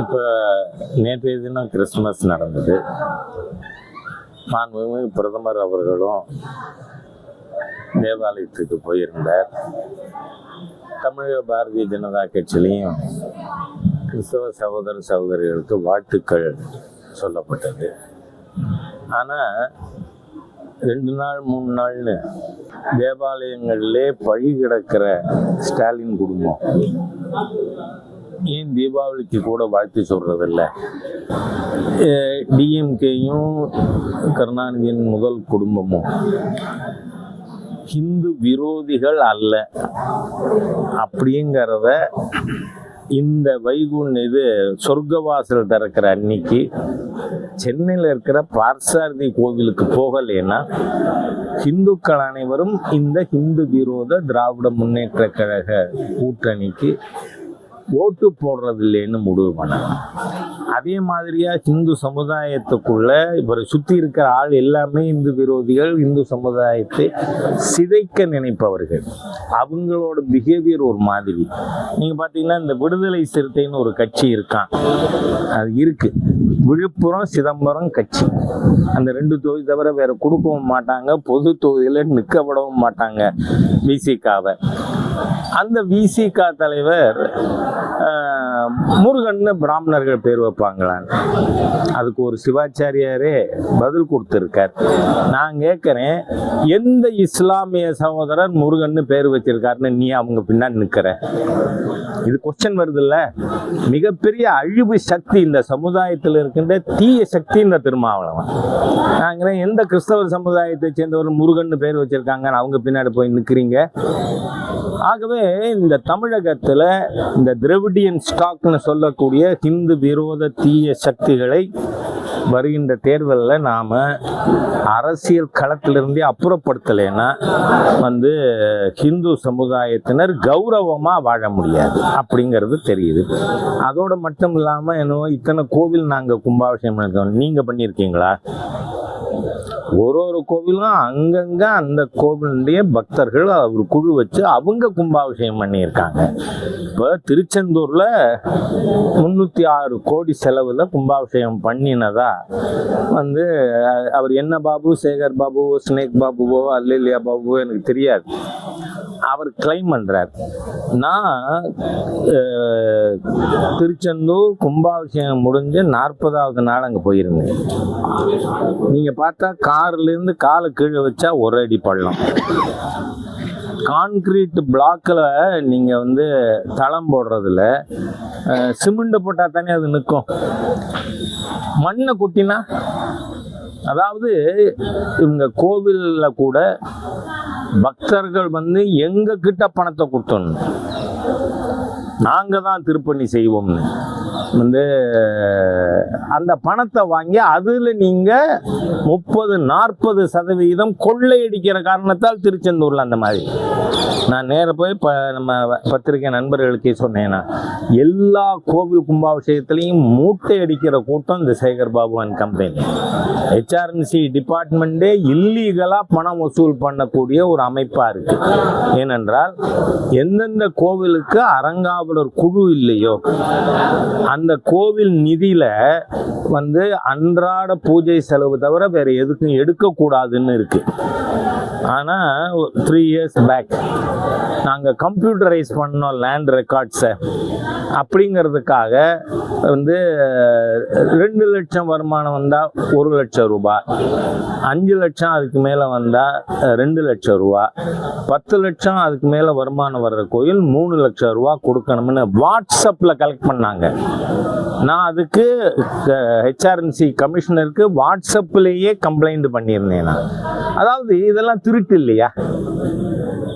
இப்போ நேற்றைய தினம் கிறிஸ்துமஸ் நடந்தது. மாண்புமிகு பிரதமர் அவர்களும் தேவாலயத்துக்கு போயிருந்தார். தமிழக பாரதிய ஜனதா கட்சியிலையும் கிறிஸ்தவ சகோதர சகோதரிகளுக்கு வாழ்த்துக்கள் சொல்லப்பட்டது. ஆனால் ரெண்டு நாள் மூணு நாள்னு தேவாலயங்களிலே பழி கிடக்கிற ஸ்டாலின் குடும்பம். ஏன் தீபாவளிக்கு கூட வாழ்த்து சொல்கிறதில்ல டிஎம்கேயும் கருணாநிதியின் முதல் குடும்பமும். ஹிந்து விரோதிகள் அல்ல. அப்படிங்கிறத இந்த வைகுண் இது சொர்க்கவாசல் திறக்கிற அன்னைக்கு சென்னையில் இருக்கிற பார்சாரதி கோவிலுக்கு போகலைன்னா இந்துக்கள் அனைவரும் இந்த ஹிந்து விரோத திராவிட முன்னேற்ற கழக கூட்டணிக்கு ஓட்டு போடுறது இல்லைன்னு முடிவு பண்ணாங்க அதே மாதிரியா இந்து சமுதாயத்துக்குள்ள இவரை சுற்றி இருக்கிற ஆள் எல்லாமே இந்து விரோதிகள் இந்து சமுதாயத்தை சிதைக்க நினைப்பவர்கள். அவங்களோட பிஹேவியர் ஒரு மாதிரி. நீங்கள் பார்த்தீங்கன்னா இந்த விடுதலை சிறுத்தைன்னு ஒரு கட்சி இருக்கான். அது இருக்குது விழுப்புரம் சிதம்பரம் கட்சி. அந்த ரெண்டு தொகுதி தவிர வேற கொடுக்கவும் மாட்டாங்க பொது தொகுதியில் நிற்க விடவும் மாட்டாங்க விசிகாவை அந்த விசிகா தலைவர் முருகன் பிராமணர்கள் பேர் வைப்பாங்களான்னு அதுக்கு ஒரு சிவாச்சாரியாரே பதில் கொடுத்துருக்கார். நான் கேட்குறேன் எந்த இஸ்லாமிய சகோதரர் முருகன் பேர் வச்சிருக்காருன்னு நீ அவங்க பின்னாடி நிற்கிற இது கொஸ்டின் வருதுல்ல? மிகப்பெரிய அழிவு சக்தி இந்த சமுதாயத்தில் இருக்கின்ற தீய சக்தி இந்த திருமாவளவன். நாங்கள் எந்த கிறிஸ்தவ சமுதாயத்தை சேர்ந்தவர் முருகன்னு பேர் வச்சிருக்காங்கன்னு அவங்க பின்னாடி போய் நிற்கிறீங்க ஆகவே இந்த தமிழகத்தில் இந்த திரவிடியன் ஸ்டாக் ஸ்டாக்னு சொல்லக்கூடிய ஹிந்து விரோத தீய சக்திகளை வருகின்ற தேர்தலில் நாம் அரசியல் களத்திலிருந்தே அப்புறப்படுத்தலைன்னா வந்து ஹிந்து சமுதாயத்தினர் கௌரவமாக வாழ முடியாது அப்படிங்கிறது தெரியுது. அதோடு மட்டும் இல்லாமல் என்னவோ இத்தனை கோவில் நாங்கள் கும்பாபிஷேகம் நீங்கள் பண்ணியிருக்கீங்களா? ஒரு ஒரு கோவிலும் அங்கங்க அந்த கோவிலுடைய பக்தர்கள் ஒரு குழு வச்சு அவங்க கும்பாபிஷேகம் பண்ணியிருக்காங்க. இப்போ திருச்செந்தூரில் முந்நூற்றி ஆறு கோடி செலவில் கும்பாபிஷேகம் பண்ணினதா வந்து அவர் என்ன பாபு? சேகர் பாபுவோ ஸ்னேக் பாபுவோ அல்லியா பாபுவோ எனக்கு தெரியாது. அவர் கிளைம் பண்ணுறார் நான் திருச்செந்தூர் கும்பாபிஷேகம் முடிஞ்சு நாற்பதாவது நாள் அங்கே போயிருந்தேன். நீங்கள் பார்த்தா கார்லேருந்து காலை கீழே வச்சா ஒரு அடி பள்ளம். கான்கிரீட் பிளாக்கில் நீங்கள் வந்து தளம் போடுறதுல சிமெண்ட் போட்டால் தானே அது நிற்கும். மண்ணை கொட்டினா அதாவது இவங்க கோவிலில் கூட பக்தர்கள் வந்து எங்கள் கிட்ட பணத்தை கொடுத்தோன்னு நாங்கள் தான் திருப்பணி செய்வோம்னு. வந்து அந்த பணத்தை வாங்கி அதில் நீங்கள் முப்பது நாற்பது சதவீதம் கொள்ளையடிக்கிற காரணத்தால் திருச்செந்தூரில் அந்த மாதிரி. நான் நேராக போய் இப்போ நம்ம பத்திரிகை நண்பர்களுக்கே சொன்னேன்னா எல்லா கோவில் கும்பாபிஷேகத்துலேயும் மூட்டை அடிக்கிற கூட்டம் இந்த Sekar Babu and company HRNC டிபார்ட்மெண்ட்டே இல்லீகலாக பணம் வசூல் பண்ணக்கூடிய ஒரு அமைப்பாக இருக்குது ஏனென்றால் எந்தெந்த கோவிலுக்கு அறங்காவலர் குழு இல்லையோ அந்த கோவில் நிதியில் வந்து அன்றாட பூஜை செலவு தவிர வேறு எதுக்கும் எடுக்கக்கூடாதுன்னு இருக்குது ஆனால் த்ரீ இயர்ஸ் பேக் நாங்கள் கம்ப்யூட்டரைஸ் பண்ணோம் லேண்ட் ரெக்கார்ட்ஸை அப்படிங்கிறதுக்காக வந்து ரெண்டு லட்சம் வருமானம் வந்தால் ஒரு லட்சம் ரூபாய் அஞ்சு லட்சம் அதுக்கு மேலே வந்தால் ரெண்டு லட்சம் ரூபா. பத்து லட்சம் அதுக்கு மேலே வருமானம் வர்ற கோயில் மூணு லட்சம் ரூபா கொடுக்கணும்னு வாட்ஸ்அப்பில் கலெக்ட் பண்ணாங்க. நான் அதுக்கு ஹெச்ஆர்என்சி கமிஷனருக்கு வாட்ஸ்அப்லேயே கம்ப்ளைண்ட் பண்ணியிருந்தேன் நான். அதாவது இதெல்லாம் திருட்டு இல்லையா?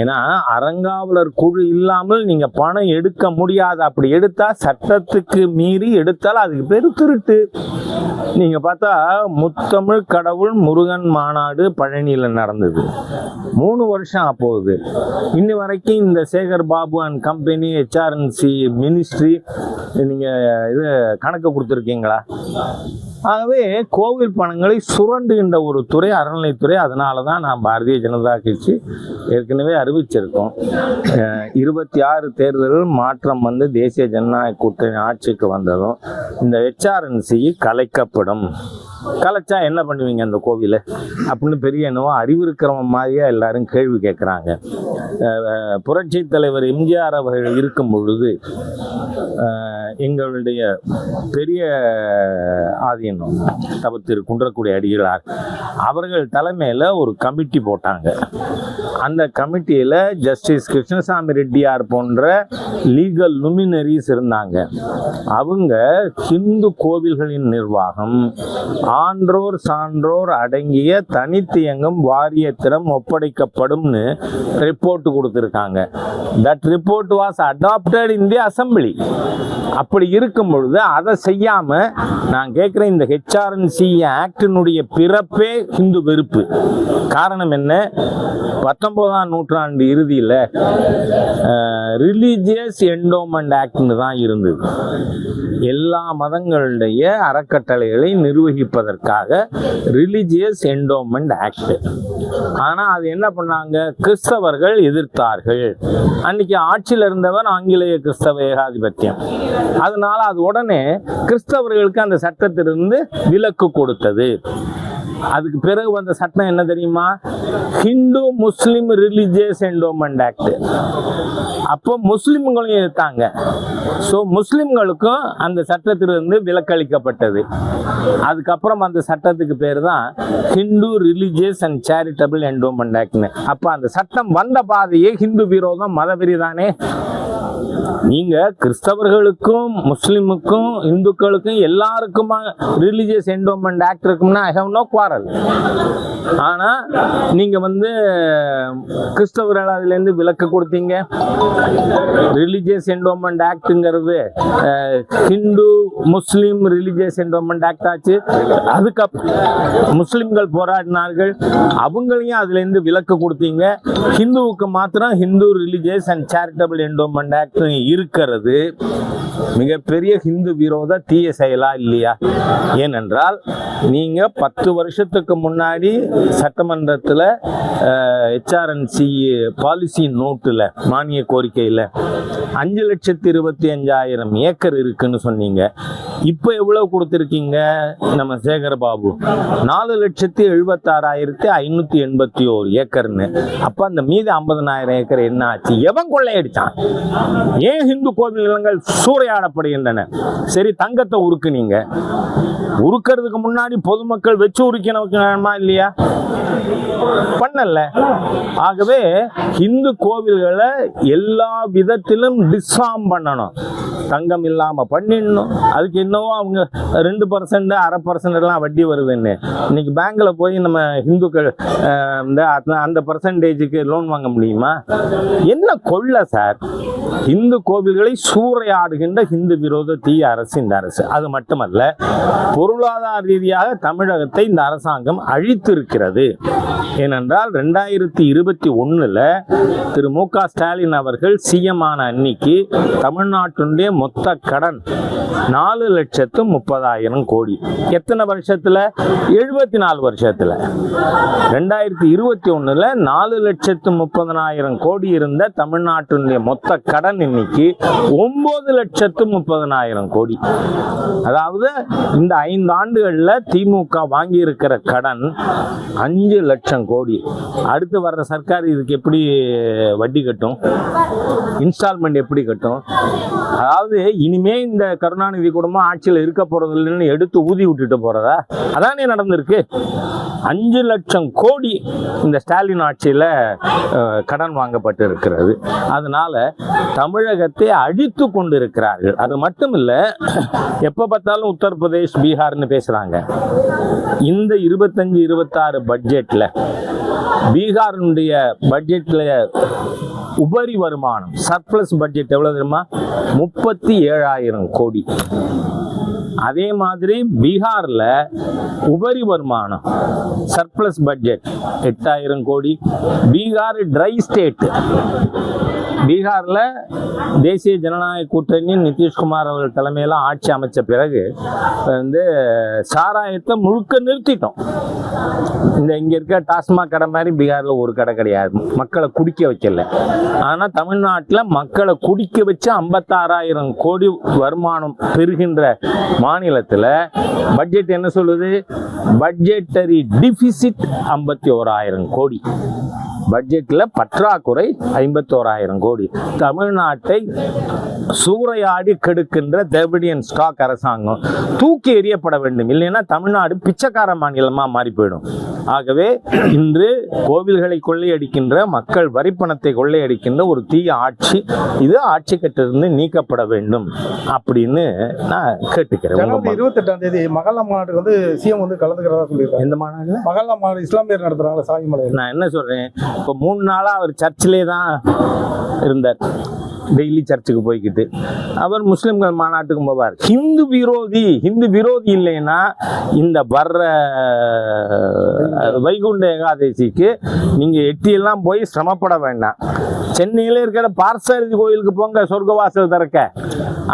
ஏன்னா அறங்காவலர் குழு இல்லாமல் நீங்கள் பணம் எடுக்க முடியாது. அப்படி எடுத்தால் சட்டத்துக்கு மீறி எடுத்தால் அதுக்கு பேர் திருட்டு. நீங்கள் பார்த்தா முத்தமிழ் கடவுள் முருகன் மாநாடு பழனியில் நடந்தது. மூணு வருஷம் அப்போது. இன்னி வரைக்கும் இந்த Sekar Babu and company HRNC ministry நீங்கள் இது கணக்கு கொடுத்துருக்கீங்களா? ஆகவே கோவில் பணங்களை சுரண்டுகின்ற ஒரு துறை அறநிலைத்துறை அதனால தான் நான் பாரதிய ஜனதா கட்சி ஏற்கனவே அறிவிச்சிருக்கோம். இருபத்தி ஆறு தேர்தலில் மாற்றம் வந்து தேசிய ஜனநாயக கூட்டணி ஆட்சிக்கு வந்ததும் இந்த ஹெச்ஆர்என்சி கலைக்கப்படும். கலைச்சா என்ன பண்ணுவீங்க அந்த கோவிலை? அப்படின்னு பெரிய என்னவோ அறிவு இருக்கிறவன் மாதிரியா எல்லாரும் கேள்வி கேட்குறாங்க புரட்சி தலைவர் எம்ஜிஆர் அவர்கள் இருக்கும் பொழுது எங்களுடைய பெரிய ஆதீனம் தவ திரு அடிகளார் அவர்கள் தலைமையில் ஒரு கமிட்டி போட்டாங்க. அந்த கமிட்டியில் ஜஸ்டிஸ் கிருஷ்ணசாமி ரெட்டியார் போன்ற லீகல் லுமினரிஸ் இருந்தாங்க. அவங்க ஹிந்து கோவில்களின் நிர்வாகம் ஆன்றோர் சான்றோர் அடங்கிய தனித்து இயங்கும் வாரியத்திடம் ஒப்படைக்கப்படும்னு ரிப்போர்ட் கொடுத்துருக்காங்க. That report was adopted in the assembly அப்படி இருக்கும் பொழுது அதை செய்யாமல் நான் கேட்குற இந்த ஹெச்ஆர்என்சி ஆக்டினுடைய பிறப்பே ஹிந்து வெறுப்பு. காரணம் என்ன? பத்தொன்பதாம் நூற்றாண்டு இறுதியில் ரிலீஜியஸ் என்டோமெண்ட் ஆக்ட்னு தான் இருந்தது. எல்லா மதங்களுடைய அறக்கட்டளைகளை நிர்வகிப்பதற்காக ரிலிஜியஸ் என்டோமெண்ட் ஆக்ட் ஆனால் அது என்ன பண்ணாங்க? கிறிஸ்தவர்கள் எதிர்த்தார்கள். அன்னைக்கு ஆட்சியில் இருந்தவர் ஆங்கிலேய கிறிஸ்தவ ஏகாதிபத்தியம். அதனால அது உடனே கிறிஸ்தவர்களுக்கு அந்த சட்டத்திலிருந்து விலக்கு கொடுத்தது. அதுக்கு பிறகு வந்த சட்டம் என்ன தெரியுமா? Hindu Muslim religious endowment act அப்போ முஸ்லிம்களையும் எதிர்த்தாங்க ஸோ முஸ்லிம்களுக்கும் அந்த சட்டத்திலிருந்து விலக்களிக்கப்பட்டது. அதுக்கப்புறம் அந்த சட்டத்துக்கு பேர் தான் Hindu religious and charitable endowment ஆக்ட்னு அப்போ அந்த சட்டம் வந்த பாதையே ஹிந்து விரோதம் மதவெறி தானே நீங்க கிறிஸ்தவர்களுக்கும் முஸ்லிமுக்கும் இந்துக்களுக்கும் எல்லாருக்குமா ரிலீஜியஸ் என்டோமெண்ட் ஆக்ட் இருக்கும்னா ஐ ஹவ் நோ குவாரல் ஆனா நீங்க வந்து கிறிஸ்தவர்கள் அதுலேருந்து விலக்கு கொடுத்தீங்க. Religious endowment ஆக்ட்ங்கிறது Hindu Muslim religious endowment act ஆச்சு. அதுக்கப்புறம் முஸ்லிம்கள் போராடினார்கள். அவங்களையும் அதுலேருந்து விலக்கு கொடுத்தீங்க. ஹிந்துவுக்கு மாத்திரம் Hindu religious and charitable endowment act இருக்கிறது. மிகப்பெரிய ஹிந்து விரோத தீய செயலா இல்லையா? ஏனென்றால் நீங்க பத்து வருஷத்துக்கு முன்னாடி சட்டமன்றத்தில் ஹெச்ஆர்என்சி பாலிசி நோட்டில் மானிய கோரிக்கையில் அஞ்சு லட்சத்தி இருபத்தி அஞ்சாயிரம் ஏக்கர் இருக்குன்னு சொன்னீங்க. இப்போ எவ்வளவு கொடுத்துருக்கீங்க? நம்ம சேகர் பாபு நாலு லட்சத்தி எழுபத்தாறாயிரத்தி ஐநூற்றி எண்பத்தி ஓரு ஏக்கர்னு. அப்போ அந்த மீதி ஐம்பதனாயிரம் ஏக்கர் என்ன ஆச்சு? எவன் கொள்ளையடிச்சான்? ஏன் ஹிந்து கோவில் நிலங்கள் சூறையாடப்படுகின்றன சரி தங்கத்தை உருக்குனீங்க. உருக்கிறதுக்கு முன்னாடி பொதுமக்கள் வச்சு உருக்கணுமா இல்லையா? பண்ணல. ஆகவே இந்து கோவில்களை எல்லா விதத்திலும் டிஸ்ஃபார்ம் பண்ணணும். தங்கம் இல்லாம பண்ணிடணும். அதுக்கு என்னவோ அவங்க ரெண்டு பர்சன்ட் அரை பர்சன்ட் எல்லாம் வட்டி வருதுன்னு. இன்னைக்கு பேங்க்ல போய் நம்ம இந்துக்கள் இந்த அந்த- அந்த பர்சன்டேஜுக்கு லோன் வாங்க முடியுமா? என்ன கொள்ள சார்? இந்து கோவில்களை சூறையாடுகின்ற இந்து விரோத தீய அரசு இந்த அரசு. அது மட்டுமல்ல பொருளாதார ரீதியாக தமிழகத்தை இந்த அரசாங்கம் அழித்திருக்கிறது. ஏனென்றால் ரெண்டாயிரத்தி இருபத்தி ஒன்றில் திரு மு க ஸ்டாலின் அவர்கள் சிஎம் ஆன அன்னைக்கு தமிழ்நாட்டினுடைய மொத்த கடன் நாலு லட்சத்து முப்பதாயிரம் கோடி. எத்தனை வருஷத்தில்? எழுபத்தி நாலு வருஷத்தில். ரெண்டாயிரத்தி இருபத்தி ஒன்றில் நாலு லட்சத்து முப்பதனாயிரம் கோடி இருந்த தமிழ்நாட்டினுடைய மொத்த கடன் இன்னைக்கு ஒன்பது லட்சத்து முப்பதனாயிரம் கோடி. அதாவது இந்த ஐந்து ஆண்டுகள்ல திமுக வாங்கி இருக்கிற கடன் அஞ்சு லட்சம் கோடி. அடுத்து வர்ற சர்க்கார் இதுக்கு எப்படி வட்டி கட்டும்? இன்ஸ்டால்மெண்ட் எப்படி கட்டும்? அதாவது இனிமே இந்த கருணாநிதி குடும்பம் ஆட்சியில் இருக்க போறது இல்லைன்னு எடுத்து ஊதி விட்டுட்டு போறதா? அதானே நடந்திருக்கு. அஞ்சு லட்சம் கோடி இந்த ஸ்டாலின் ஆட்சியில் கடன் வாங்கப்பட்டு இருக்கிறது அதனால தமிழகத்தை அழித்து கொண்டு இருக்கிறார்கள் அது மட்டும் இல்லை எப்போ பார்த்தாலும் உத்தரப்பிரதேஷ் பீகார்னு பேசுகிறாங்க இந்த இருபத்தஞ்சு இருபத்தாறு பட்ஜெட்டில் பீகாரினுடைய பட்ஜெட்டில் உபரி வருமானம் சர்ப்ளஸ் பட்ஜெட் எவ்வளோ தெரியுமா? முப்பத்தி ஏழாயிரம் கோடி. அதே மாதிரி பீகாரில் உபரி வருமானம் சர்ப்ளஸ் பட்ஜெட் எட்டாயிரம் கோடி. பீகார் ட்ரை ஸ்டேட் பீகார்ல தேசிய ஜனநாயக கூட்டணி நிதிஷ்குமார் அவர்கள் தலைமையில ஆட்சி அமைச்ச பிறகு வந்து சாராயத்தை முழுக்க நிறுத்திட்டோம். இந்த இங்கே இருக்க டாஸ்மாக் கடை மாதிரி பீகாரில் ஒரு கடை கிடையாது. மக்களை குடிக்க வைக்கல. ஆனால் தமிழ்நாட்டில் மக்களை குடிக்க வச்சு ஐம்பத்தாறாயிரம் கோடி வருமானம் பெறுகின்ற மாநிலத்தில் பட்ஜெட் என்ன சொல்லுது? பட்ஜெட்டரி டிஃபிசிட் ஐம்பத்தி ஓராயிரம் கோடி. பட்ஜெட்டில் பற்றாக்குறை ஐம்பத்தோராயிரம் கோடி. தமிழ்நாட்டை சூறையாடி கெடுக்கின்ற திரவிடியன் ஸ்டாக் அரசாங்கம் தூக்கி எறியப்பட வேண்டும். இல்லைன்னா தமிழ்நாடு பிச்சைக்கார மாநிலமாக மாறி போயிடும். ஆகவே இன்று கோவில்களை கொள்ளையடிக்கின்ற மக்கள் வரிப்பணத்தை கொள்ளையடிக்கின்ற ஒரு தீய ஆட்சி இது ஆட்சி கட்டிலிருந்து நீக்கப்பட வேண்டும் அப்படின்னு நான் கேட்டுக்கிறேன். உங்க ஜனவரி ம- இருபத்தி எட்டாம் தேதி மகல்லா மாநாட்டுக்கு வந்து சிஎம் வந்து கலந்துக்கிறதா சொல்லியிருக்காங்க. எந்த மாநாடுல மகல்லா மாநாடு இஸ்லாமியர் நடத்துறாங்க சாமிமலையில் நான் என்ன சொல்றேன்? இப்போ மூணு நாளா அவர் சர்ச்சிலே தான் இருந்தார். டெய்லி சர்ச்சுக்கு போய்க்கிட்டு. அவர் முஸ்லிம்கள் மாநாட்டுக்கும் போவார். ஹிந்து விரோதி ஹிந்து விரோதி இல்லைன்னா இந்த வர்ற வைகுண்ட ஏகாதசிக்கு நீங்கள் எட்டியெல்லாம் போய் சிரமப்பட வேண்டாம். சென்னையில் இருக்கிற பார்த்தசாரதி கோயிலுக்கு போங்க சொர்க்கவாசல் திறக்க.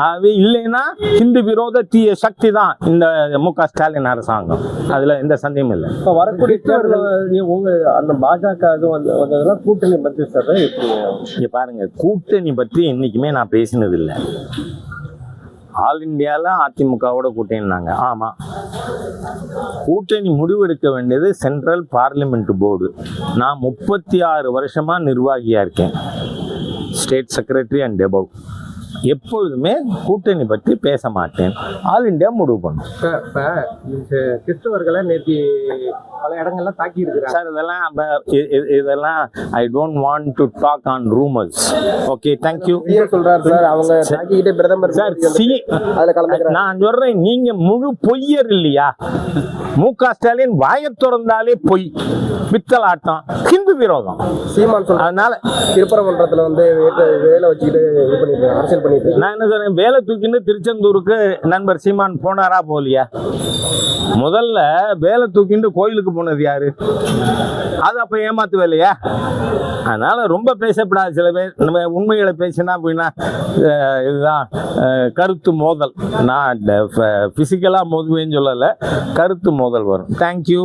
அது இல்லைன்னா ஹிந்து விரோத தீய சக்தி தான் இந்த மு க ஸ்டாலின் அரசாங்கம். அதுல எந்த சந்தேகமும் இல்லை. இப்ப வரக்கூடிய உங்க அந்த பாஜக வந்ததெல்லாம் கூட்டணி பத்தி சார் இங்க பாருங்க கூட்டணி பற்றி என்னைக்குமே நான் பேசினது இல்லை ஆல் இந்தியாவில் அதிமுகவோட கூட்டணினாங்க ஆமாம் கூட்டணி முடிவெடுக்க வேண்டியது சென்ட்ரல் பார்லிமெண்ட் போர்டு. நான் முப்பத்தி ஆறு வருஷமாக நிர்வாகியாக இருக்கேன். ஸ்டேட் செக்ரட்டரி அண்ட் டெபவ் எப்பொழுதுமே கூட்டணி பற்றி பேச மாட்டேன். ஆல் இந்தியா முடிவு பண்ணும். இப்ப கிறிஸ்தவர்களை நேத்தி பல இடங்கள்ல தாக்கி இருக்கிறாங்க சார் இதெல்லாம் இதெல்லாம் I don't want to talk on rumours okay thank you சொல்றாரு சார் அவங்க தாக்கிக்கிட்டே பிரதமர் சார் சி அதுல கலந்துக்கிறாங்க நான் சொல்றேன் நீங்க முழு பொய்யர் இல்லையா? மு க ஸ்டாலின் வாயை திறந்தாலே பொய். பித்தலாட்டம் விரோதம். சீமான் அதனால திருப்பரங்குன்றத்துல வந்து வேலை வச்சுக்கிட்டு இது பண்ணிட்டு அரசியல் பண்ணிட்டு நான் என்ன சொல்றேன் வேலை தூக்கின்னு திருச்செந்தூருக்கு நண்பர் சீமான் போனாரா போலியா? முதல்ல வேலை தூக்கிட்டு கோயிலுக்கு போனது யாரு? அது அப்ப ஏமாத்து வேலையா அதனால ரொம்ப பேசப்படாது சில பேர் நம்ம உண்மைகளை பேசினா அப்படின்னா இதுதான் கருத்து மோதல். நான் பிசிக்கலா மோதுவேன்னு சொல்லலை கருத்து மோதல் வரும். தேங்க்யூ